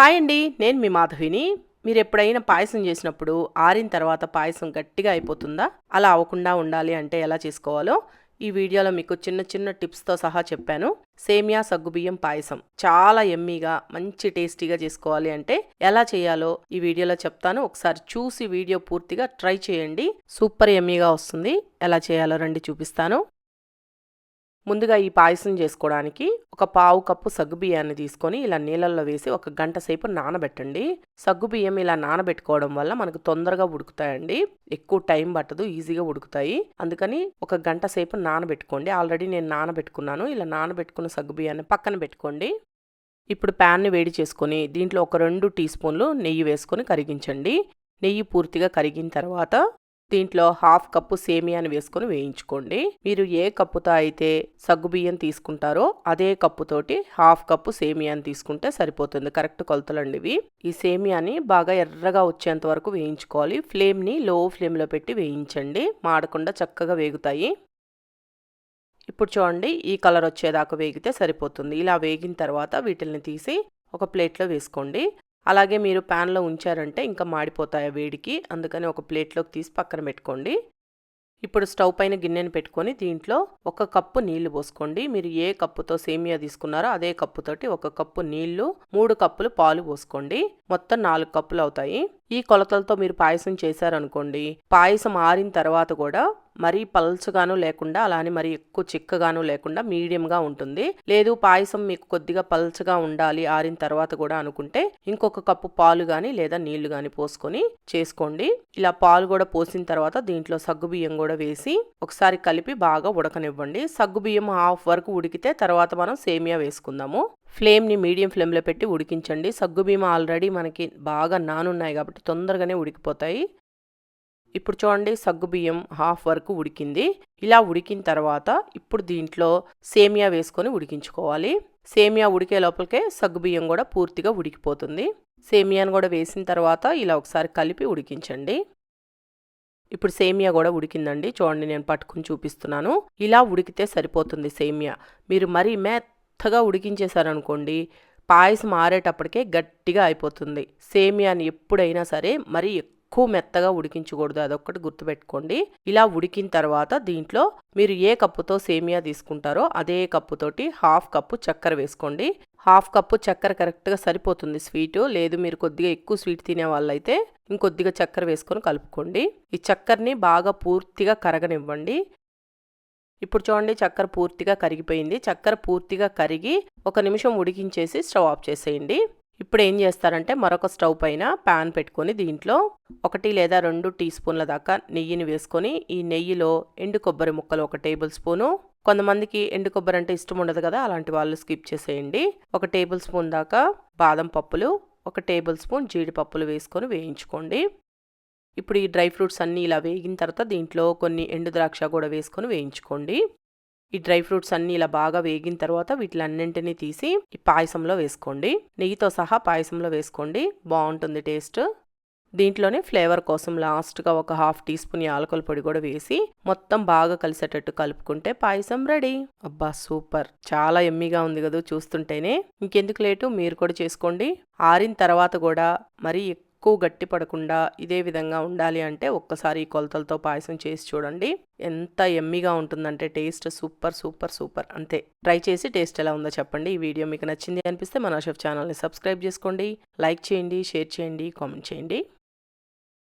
Hi అండి నేను మీ మాధవిని. మీరు ఎప్పుడైనా పాయసం చేసినప్పుడు ఆరిన తర్వాత పాయసం గట్టిగా అయిపోతుందా? అలా అవ్వకుండా ఉండాలి అంటే ఎలా చేసుకోవాలో ఈ వీడియోలో మీకు చిన్న చిన్న టిప్స్తో సహా చెప్పాను. సేమియా సగ్గుబియ్యం పాయసం చాలా ఎమ్మీగా మంచి టేస్టీగా చేసుకోవాలి అంటే ఎలా చేయాలో ఈ వీడియోలో చెప్తాను. ఒకసారి చూసి వీడియో పూర్తిగా ట్రై చేయండి. సూపర్ ఎమ్మీగా వస్తుంది. ఎలా చేయాలో రండి చూపిస్తాను. ముందుగా ఈ పాయసం చేసుకోవడానికి ఒక పావు కప్పు సగ్గుబియ్యాన్ని తీసుకొని ఇలా నీళ్ళల్లో వేసి ఒక గంట సేపు నానబెట్టండి. సగ్గుబియ్యం ఇలా నానబెట్టుకోవడం వల్ల మనకు తొందరగా ఉడుకుతాయండి. ఎక్కువ టైం పట్టదు ఈజీగా ఉడుకుతాయి. అందుకని ఒక గంట సేపు నానబెట్టుకోండి. ఆల్రెడీ నేను నానబెట్టుకున్నాను. ఇలా నానబెట్టుకున్న సగ్గుబియ్యాన్ని పక్కన పెట్టుకోండి. ఇప్పుడు ప్యాన్ని వేడి చేసుకొని దీంట్లో ఒక రెండు టీ స్పూన్లు నెయ్యి వేసుకొని కరిగించండి. నెయ్యి పూర్తిగా కరిగిన తర్వాత దీంట్లో హాఫ్ కప్పు సేమియాని వేసుకొని వేయించుకోండి. మీరు ఏ కప్పుతో అయితే సగ్గుబియ్యం తీసుకుంటారో అదే కప్పుతోటి హాఫ్ కప్పు సేమియాని తీసుకుంటే సరిపోతుంది. కరెక్ట్ కొలతలండి ఇవి ఈ సేమియాని బాగా ఎర్రగా వచ్చేంత వరకు వేయించుకోవాలి. ఫ్లేమ్ని లో ఫ్లేమ్లో పెట్టి వేయించండి. మాడకుండా చక్కగా వేగుతాయి. ఇప్పుడు చూడండి ఈ కలర్ వచ్చేదాకా వేగితే సరిపోతుంది. ఇలా వేగిన తర్వాత వీటిల్ని తీసి ఒక ప్లేట్లో వేసుకోండి. అలాగే మీరు ప్యాన్లో ఉంచారంటే ఇంకా మాడిపోతాయి వేడికి. అందుకని ఒక ప్లేట్లోకి తీసి పక్కన పెట్టుకోండి. ఇప్పుడు స్టవ్ పైన గిన్నెను పెట్టుకొని దీంట్లో ఒక కప్పు నీళ్ళు పోసుకోండి. మీరు ఏ కప్పుతో సేమియా తీసుకున్నారో అదే కప్పుతోటి ఒక కప్పు నీళ్ళు మూడు కప్పులు పాలు పోసుకోండి. మొత్తం నాలుగు కప్పులు అవుతాయి. ఈ కొలతలతో మీరు పాయసం చేశారనుకోండి పాయసం ఆరిన తర్వాత కూడా మరీ పల్చగాను లేకుండా అలానే మరి ఎక్కువ చిక్కగాను లేకుండా మీడియంగా ఉంటుంది. లేదు పాయసం మీకు కొద్దిగా పల్చగా ఉండాలి ఆరిన తర్వాత కూడా అనుకుంటే ఇంకొక కప్పు పాలు కానీ లేదా నీళ్ళు కానీ పోసుకొని చేసుకోండి. ఇలా పాలు కూడా పోసిన తర్వాత దీంట్లో సగ్గుబియ్యం కూడా వేసి ఒకసారి కలిపి బాగా ఉడకనివ్వండి. సగ్గుబియ్యం హాఫ్ వరకు ఉడికితే తర్వాత మనం సేమియా వేసుకుందాము. ఫ్లేమ్ని మీడియం ఫ్లేమ్లో పెట్టి ఉడికించండి. సగ్గుబియ్యం ఆల్రెడీ మనకి బాగా నానున్నాయి కాబట్టి తొందరగానే ఉడికిపోతాయి. ఇప్పుడు చూడండి సగ్గుబియ్యం హాఫ్ వరకు ఉడికింది. ఇలా ఉడికిన తర్వాత ఇప్పుడు దీంట్లో సేమియా వేసుకొని ఉడికించుకోవాలి. సేమియా ఉడికే లోపలికే సగ్గుబియ్యం కూడా పూర్తిగా ఉడికిపోతుంది. సేమియాను కూడా వేసిన తర్వాత ఇలా ఒకసారి కలిపి ఉడికించండి. ఇప్పుడు సేమియా కూడా ఉడికిందండి. చూడండి నేను పట్టుకుని చూపిస్తున్నాను. ఇలా ఉడికితే సరిపోతుంది సేమియా. మీరు మరీ మెత్తగా ఉడికించేశారనుకోండి పాయసం ఆరేటప్పటికే గట్టిగా అయిపోతుంది. సేమియాని ఎప్పుడైనా సరే మరీ ఎక్కువ మెత్తగా ఉడికించకూడదు అదొక్కటి గుర్తుపెట్టుకోండి. ఇలా ఉడికిన తర్వాత దీంట్లో మీరు ఏ కప్పుతో సేమియా తీసుకుంటారో అదే కప్పుతోటి హాఫ్ కప్పు చక్కెర వేసుకోండి. హాఫ్ కప్పు చక్కెర కరెక్ట్గా సరిపోతుంది స్వీటు లేదు మీరు కొద్దిగా ఎక్కువ స్వీట్ తినే వాళ్ళైతే ఇంకొద్దిగా చక్కెర వేసుకొని కలుపుకోండి. ఈ చక్కెరని బాగా పూర్తిగా కరగనివ్వండి. ఇప్పుడు చూడండి చక్కెర పూర్తిగా కరిగిపోయింది. చక్కెర పూర్తిగా కరిగి ఒక నిమిషం ఉడికించేసి స్టవ్ ఆఫ్ చేసేయండి. ఇప్పుడు ఏం చేస్తారంటే మరొక స్టవ్ పైన ప్యాన్ పెట్టుకొని దీంట్లో ఒకటి లేదా రెండు టీ స్పూన్ల దాకా నెయ్యిని వేసుకొని ఈ నెయ్యిలో ఎండు కొబ్బరి ముక్కలు ఒక టేబుల్ స్పూను. కొంతమందికి ఎండు కొబ్బరి అంటే ఇష్టం ఉండదు కదా అలాంటి వాళ్ళు స్కిప్ చేసేయండి. ఒక టేబుల్ స్పూన్ దాకా బాదం పప్పులు ఒక టేబుల్ స్పూన్ జీడిపప్పులు వేసుకొని వేయించుకోండి. ఇప్పుడు ఈ డ్రై ఫ్రూట్స్ అన్నీ ఇలా వేగిన తర్వాత దీంట్లో కొన్ని ఎండు ద్రాక్ష కూడా వేసుకొని వేయించుకోండి. ఈ డ్రై ఫ్రూట్స్ అన్నీ ఇలా బాగా వేగిన తర్వాత వీటిలన్నింటినీ తీసి ఈ పాయసంలో వేసుకోండి. నెయ్యితో సహా పాయసంలో వేసుకోండి. బాగుంటుంది టేస్ట్. దీంట్లోనే ఫ్లేవర్ కోసం లాస్ట్గా ఒక హాఫ్ టీ స్పూన్ యాలకుల పొడి కూడా వేసి మొత్తం బాగా కలిసేటట్టు కలుపుకుంటే పాయసం రెడీ. అబ్బా సూపర్. చాలా ఎమ్మిగా ఉంది కదా చూస్తుంటేనే. ఇంకెందుకు లేటు? మీరు కూడా చేసుకోండి. ఆరిన తర్వాత కూడా మరీ ఎక్కువ గట్టి పడకుండా ఇదే విధంగా ఉండాలి అంటే ఒక్కసారి ఈ కొలతలతో పాయసం చేసి చూడండి. ఎంత ఎమ్మిగా ఉంటుందంటే టేస్ట్ సూపర్ సూపర్ సూపర్. అంతే. ట్రై చేసి టేస్ట్ ఎలా ఉందో చెప్పండి. ఈ వీడియో మీకు నచ్చింది అనిపిస్తే మన షెఫ్ ఛానల్ని సబ్స్క్రైబ్ చేసుకోండి. లైక్ చేయండి షేర్ చేయండి కామెంట్ చేయండి.